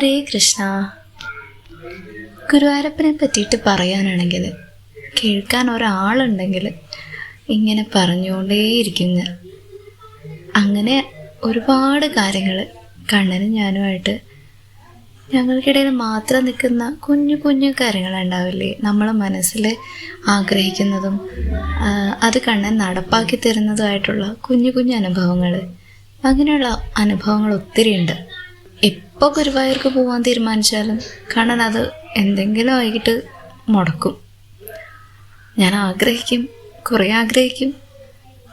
ഹരേ കൃഷ്ണ. ഗുരുവായൂരപ്പനെ പറ്റിയിട്ട് പറയാനാണെങ്കിൽ കേൾക്കാൻ ഒരാളുണ്ടെങ്കിൽ ഇങ്ങനെ പറഞ്ഞുകൊണ്ടേയിരിക്കും ഞാൻ അങ്ങനെ ഒരുപാട് കാര്യങ്ങൾ കണ്ണനും ഞാനുമായിട്ട് ഞങ്ങൾക്കിടയിൽ മാത്രം നിൽക്കുന്ന കുഞ്ഞു കുഞ്ഞു കാര്യങ്ങളുണ്ടാവില്ലേ? നമ്മളെ മനസ്സിൽ ആഗ്രഹിക്കുന്നതും അത് കണ്ണൻ നടപ്പാക്കി തരുന്നതുമായിട്ടുള്ള കുഞ്ഞു കുഞ്ഞു അനുഭവങ്ങൾ. അങ്ങനെയുള്ള അനുഭവങ്ങൾ ഒത്തിരി ഉണ്ട് എപ്പോൾ ഗുരുവായൂർക്ക് പോകാൻ തീരുമാനിച്ചാലും കാരണം അത് എന്തെങ്കിലും ആയിട്ട് മുടക്കും. ഞാൻ ആഗ്രഹിക്കും കുറേ ആഗ്രഹിക്കും.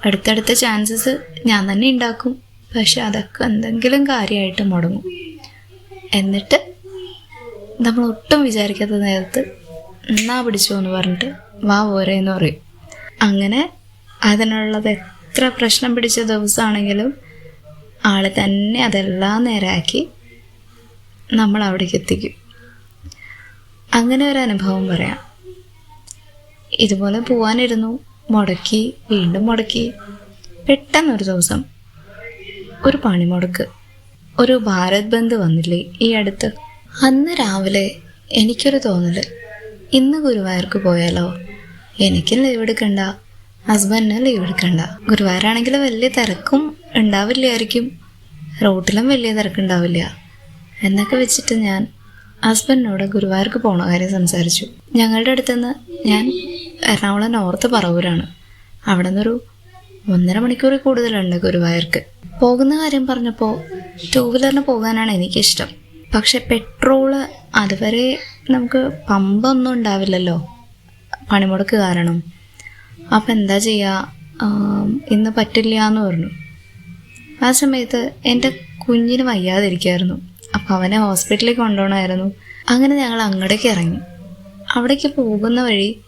അടുത്തടുത്ത ചാൻസസ് ഞാൻ തന്നെ ഉണ്ടാക്കും. പക്ഷെ അതൊക്കെ എന്തെങ്കിലും കാര്യമായിട്ട് മുടങ്ങും. എന്നിട്ട് നമ്മൾ ഒട്ടും വിചാരിക്കാത്ത നേരത്ത് എന്നാ പിടിച്ചോ എന്ന് പറഞ്ഞിട്ട് വാ പോരെ എന്ന് പറയും. അങ്ങനെ അതിനുള്ളത് എത്ര പ്രശ്നം പിടിച്ച ദിവസമാണെങ്കിലും ആൾ തന്നെ അതെല്ലാം നേരാക്കി നമ്മൾ അവിടേക്ക് എത്തിക്കും അങ്ങനെ ഒരു അനുഭവം പറയാം. ഇതുപോലെ പോവാനിരുന്നു മുടക്കി വീണ്ടും മുടക്കി. പെട്ടെന്നൊരു ദിവസം ഒരു പണിമുടക്ക് ഒരു ഭാരത് ബന്ദ് വന്നില്ലേ ഈ അടുത്ത്? അന്ന് രാവിലെ എനിക്കൊരു തോന്നൽ ഇന്ന് ഗുരുവായൂർക്ക് പോയാലോ? എനിക്കും ലീവ് എടുക്കണ്ട ഹസ്ബൻഡിന് ലീവ് എടുക്കണ്ട. ഗുരുവായൂരാണെങ്കിൽ വലിയ തിരക്കും ഉണ്ടാവില്ലായിരിക്കും. റോട്ടിലും വലിയ തിരക്കുണ്ടാവില്ല. എന്നൊക്കെ വെച്ചിട്ട് ഞാൻ ഹസ്ബൻഡിനോട് ഗുരുവായൂർക്ക് പോണ കാര്യം സംസാരിച്ചു. ഞങ്ങളുടെ അടുത്തുനിന്ന് ഞാൻ എറണാകുളം നോർത്ത് പറവൂരാണ്. അവിടെ നിന്നൊരു ഒന്നര മണിക്കൂർ കൂടുതലുണ്ട് ഗുരുവായൂർക്ക്. പോകുന്ന കാര്യം പറഞ്ഞപ്പോൾ ടൂ വീലറിന് പോകാനാണ് എനിക്കിഷ്ടം. പക്ഷെ പെട്രോൾ അതുവരെ നമുക്ക് പമ്പൊന്നും ഉണ്ടാവില്ലല്ലോ. പണിമുടക്ക് കാരണം. അപ്പം എന്താ ചെയ്യുക ഇന്ന് പറ്റില്ല എന്ന് പറഞ്ഞു. ആ സമയത്ത് എന്റെ കുഞ്ഞിന് വയ്യാതിരിക്കായിരുന്നു. അവനെ ഹോസ്പിറ്റലിൽ കൊണ്ടുപോകണമായിരുന്നു. അങ്ങനെ ഞങ്ങൾ അങ്ങോട്ടേക്ക് ഇറങ്ങി. അവിടേക്ക് പോകുന്ന വഴി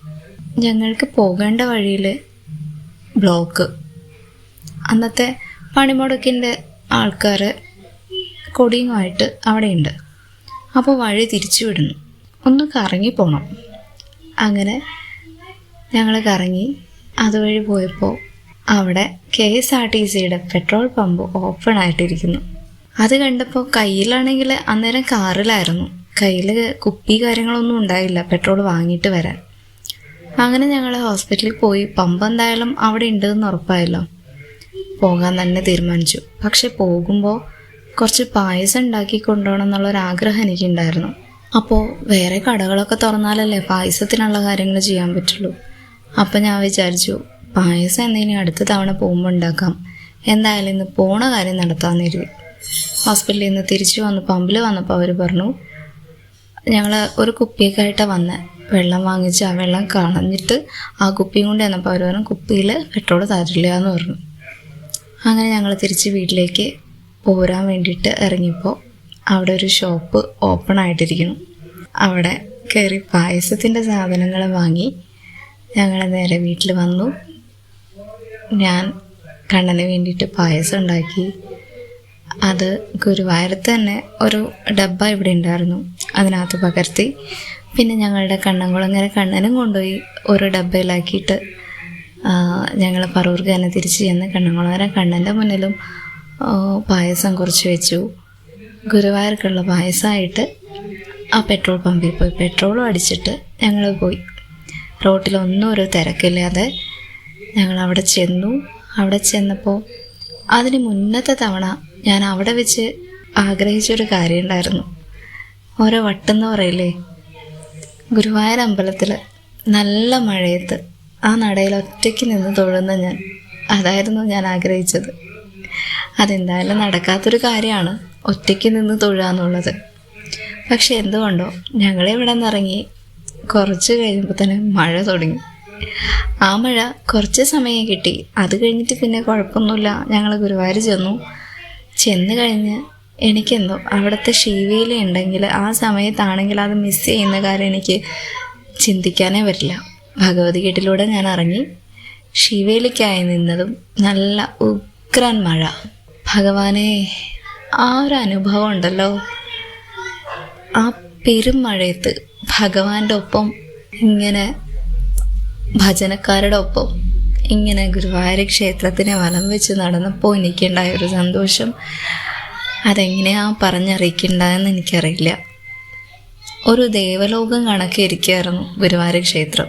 ഞങ്ങൾക്ക് പോകേണ്ട വഴിയിൽ ബ്ലോക്ക്. അന്നത്തെ പണിമുടക്കിന്റെ ആൾക്കാർ കൊടിയുമായിട്ട് അവിടെയുണ്ട്. അപ്പോൾ വഴി തിരിച്ചു വിടുന്നു. ഒന്ന് കറങ്ങി പോകണം അങ്ങനെ ഞങ്ങൾ കറങ്ങി അതുവഴി പോയപ്പോൾ അവിടെ കെ എസ് ആർ ടി സിയുടെ പെട്രോൾ പമ്പ് ഓപ്പൺ ആയിട്ടിരിക്കുന്നു. അത് കണ്ടപ്പോൾ കയ്യിലാണെങ്കിൽ അന്നേരം കാറിലായിരുന്നു. കയ്യിൽ കുപ്പി കാര്യങ്ങളൊന്നും ഉണ്ടായില്ല പെട്രോൾ വാങ്ങിയിട്ട് വരാൻ. അങ്ങനെ ഞങ്ങൾ ഹോസ്പിറ്റലിൽ പോയി പമ്പ് എന്തായാലും അവിടെ ഉണ്ടെന്ന് ഉറപ്പായല്ലോ. പോകാൻ തന്നെ തീരുമാനിച്ചു. പക്ഷെ പോകുമ്പോൾ കുറച്ച് പായസം ഉണ്ടാക്കി കൊണ്ടുപോകണം എന്നുള്ളൊരാഗ്രഹം എനിക്കുണ്ടായിരുന്നു. അപ്പോൾ വേറെ കടകളൊക്കെ തുറന്നാലല്ലേ പായസത്തിനുള്ള കാര്യങ്ങൾ ചെയ്യാൻ പറ്റുള്ളൂ. അപ്പം ഞാൻ വിചാരിച്ചു പായസം എന്തെങ്കിലും അടുത്ത തവണ പോകുമ്പോൾ ഉണ്ടാക്കാം. എന്തായാലും ഇന്ന് പോണ കാര്യം നടത്താമെന്ന് കരുതി. ഹോസ്പിറ്റലിൽ നിന്ന് തിരിച്ചു വന്ന് പമ്പിൽ വന്നപ്പോൾ അവർ പറഞ്ഞു ഞങ്ങൾ ഒരു കുപ്പിയൊക്കെ ആയിട്ടാണ് വന്നത് വെള്ളം വാങ്ങിച്ച് ആ വെള്ളം കളഞ്ഞിട്ട് ആ കുപ്പിയും കൊണ്ട് വന്നപ്പോൾ അവർ പറഞ്ഞു കുപ്പിയിൽ പെട്രോൾ തരില്ല എന്ന് പറഞ്ഞു. അങ്ങനെ ഞങ്ങൾ തിരിച്ച് വീട്ടിലേക്ക് പോരാൻ വേണ്ടിയിട്ട് ഇറങ്ങിയപ്പോൾ അവിടെ ഒരു ഷോപ്പ് ഓപ്പൺ ആയിട്ടിരിക്കുന്നു. അവിടെ കയറി പായസത്തിന്റെ സാധനങ്ങൾ വാങ്ങി ഞങ്ങൾ നേരെ വീട്ടിൽ വന്നു. ഞാൻ കണ്ണന് വേണ്ടിയിട്ട് പായസം ഉണ്ടാക്കി. അത് ഗുരുവായൂരത്ത് തന്നെ ഒരു ഡബ്ബ ഇവിടെ ഉണ്ടായിരുന്നു. അതിനകത്ത് പകർത്തി. പിന്നെ ഞങ്ങളുടെ കണ്ണൻകുളങ്ങര കണ്ണനും കൊണ്ടുപോയി ഒരു ഡബ്ബയിലാക്കിയിട്ട് ഞങ്ങൾ പറവൂർക്ക് തന്നെ തിരിച്ച് ചെന്ന് കണ്ണൻകുളങ്ങര കണ്ണന്റെ മുന്നിലും പായസം കുറച്ച് വെച്ചു. ഗുരുവായൂർക്കുള്ള പായസമായിട്ട് ആ പെട്രോൾ പമ്പിൽ പോയി. പെട്രോളും അടിച്ചിട്ട് ഞങ്ങൾ പോയി. റോട്ടിലൊന്നും ഒരു തിരക്കില്ലാതെ ഞങ്ങൾ അവിടെ ചെന്നു. അവിടെ ചെന്നപ്പോൾ അതിന് മുന്നത്തെ തവണ ഞാൻ അവിടെ വെച്ച് ആഗ്രഹിച്ചൊരു കാര്യം ഉണ്ടായിരുന്നു ഓരോ വട്ടെന്ന് പറയില്ലേ? ഗുരുവായൂർ അമ്പലത്തിൽ നല്ല മഴയത്ത് ആ നടയിൽ ഒറ്റയ്ക്ക് നിന്ന് തൊഴുന്ന ഞാൻ അതായിരുന്നു ഞാൻ ആഗ്രഹിച്ചത്. അതെന്തായാലും നടക്കാത്തൊരു കാര്യമാണ് ഒറ്റയ്ക്ക് നിന്ന് തൊഴുക എന്നുള്ളത് പക്ഷെ എന്തുകൊണ്ടോ ഞങ്ങളിവിടെ നിന്നിറങ്ങി കുറച്ച് കഴിയുമ്പോൾ തന്നെ മഴ തുടങ്ങി. ആ മഴ കുറച്ച് സമയം കിട്ടി. അത് കഴിഞ്ഞിട്ട് പിന്നെ കുഴപ്പമൊന്നുമില്ല. ഞങ്ങൾ ഗുരുവായൂർ ചെന്നു. ചെന്ന് കഴിഞ്ഞ് എനിക്കെന്തോ അവിടുത്തെ ശിവേലി ഉണ്ടെങ്കിൽ ആ സമയത്താണെങ്കിൽ അത് മിസ് ചെയ്യുന്ന കാര്യം എനിക്ക് ചിന്തിക്കാനേ പറ്റില്ല. ഭഗവത്ഗീട്ടിലൂടെ ഞാൻ ഇറങ്ങി. ശിവേലിക്കായി നിന്നതും നല്ല ഉഗ്രൻ മഴ. ഭഗവാനെ ആ ഒരു അനുഭവം ഉണ്ടല്ലോ. ആ പെരുമഴയത്ത് ഭഗവാന്റെ ഒപ്പം ഇങ്ങനെ ഭജനക്കാരുടെ ഒപ്പം ഇങ്ങനെ ഗുരുവായൂർ ക്ഷേത്രത്തിനെ വലം വെച്ച് നടന്നപ്പോൾ എനിക്കുണ്ടായ ഒരു സന്തോഷം അതെങ്ങനെയാണ് പറഞ്ഞറിയിക്കണ്ടെന്ന് എനിക്കറിയില്ല. ഒരു ദേവലോകം കണക്കിരിക്കുകയായിരുന്നു ഗുരുവായൂർ ക്ഷേത്രം.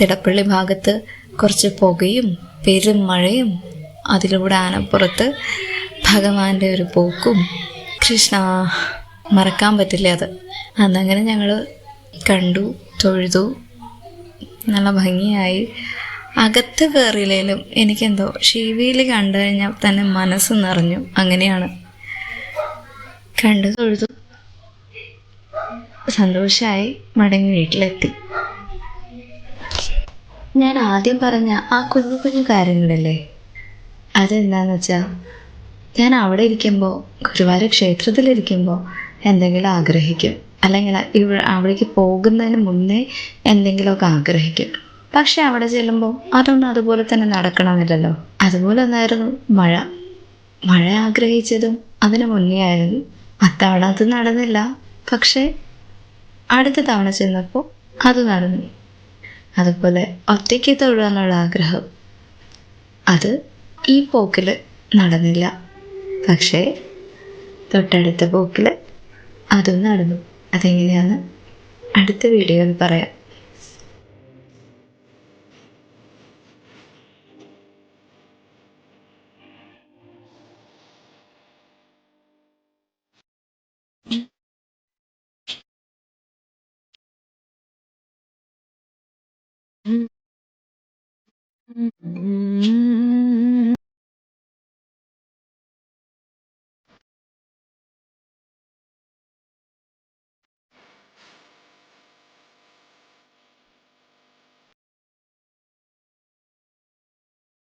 തിടപ്പള്ളി ഭാഗത്ത് കുറച്ച് പുകയും പെരും മഴയും അതിലൂടെ ആനപ്പുറത്ത് ഭഗവാന്റെ ഒരു പോക്കും. കൃഷ്ണ മറക്കാൻ പറ്റില്ല അത്. അന്നങ്ങനെ ഞങ്ങൾ കണ്ടു തൊഴുതു. നല്ല ഭംഗിയായി അകത്ത് കയറിയില്ലേലും എനിക്കെന്തോ ഷീവിയിൽ കണ്ടു കഴിഞ്ഞാൽ തന്നെ മനസ്സ് നിറഞ്ഞു. അങ്ങനെയാണ്. കണ്ടു തൊഴുതു. സന്തോഷമായി മടങ്ങി വീട്ടിലെത്തി. ഞാൻ ആദ്യം പറഞ്ഞ ആ കുഞ്ഞു കുഞ്ഞു കാര്യങ്ങളല്ലേ? അതെന്താന്ന് വെച്ചാൽ ഞാൻ അവിടെ ഇരിക്കുമ്പോൾ ഗുരുവായൂർ ക്ഷേത്രത്തിലിരിക്കുമ്പോൾ എന്തെങ്കിലും ആഗ്രഹിക്കും. അല്ലെങ്കിൽ ഇവ അവിടേക്ക് പോകുന്നതിന് മുന്നേ എന്തെങ്കിലുമൊക്കെ ആഗ്രഹിക്കും. പക്ഷെ അവിടെ ചെല്ലുമ്പോൾ അതൊന്നും അതുപോലെ തന്നെ നടക്കണമെന്നില്ലല്ലോ. അതുപോലെ ഒന്നായിരുന്നു മഴ. മഴ ആഗ്രഹിച്ചതും അതിനു മുന്നേ ആയിരുന്നു. അത്തവണ അത് നടന്നില്ല. പക്ഷേ അടുത്ത തവണ ചെന്നപ്പോൾ അത് നടന്നു. അതുപോലെ ഒറ്റയ്ക്ക് തൊഴുവാനുള്ള ആഗ്രഹം. അത് ഈ പോക്കിൽ നടന്നില്ല. പക്ഷേ തൊട്ടടുത്ത പോക്കിൽ അതും നടന്നു. അതെങ്ങനെയാണ് അടുത്ത വീഡിയോയിൽ പറയാം. Mm-hmm.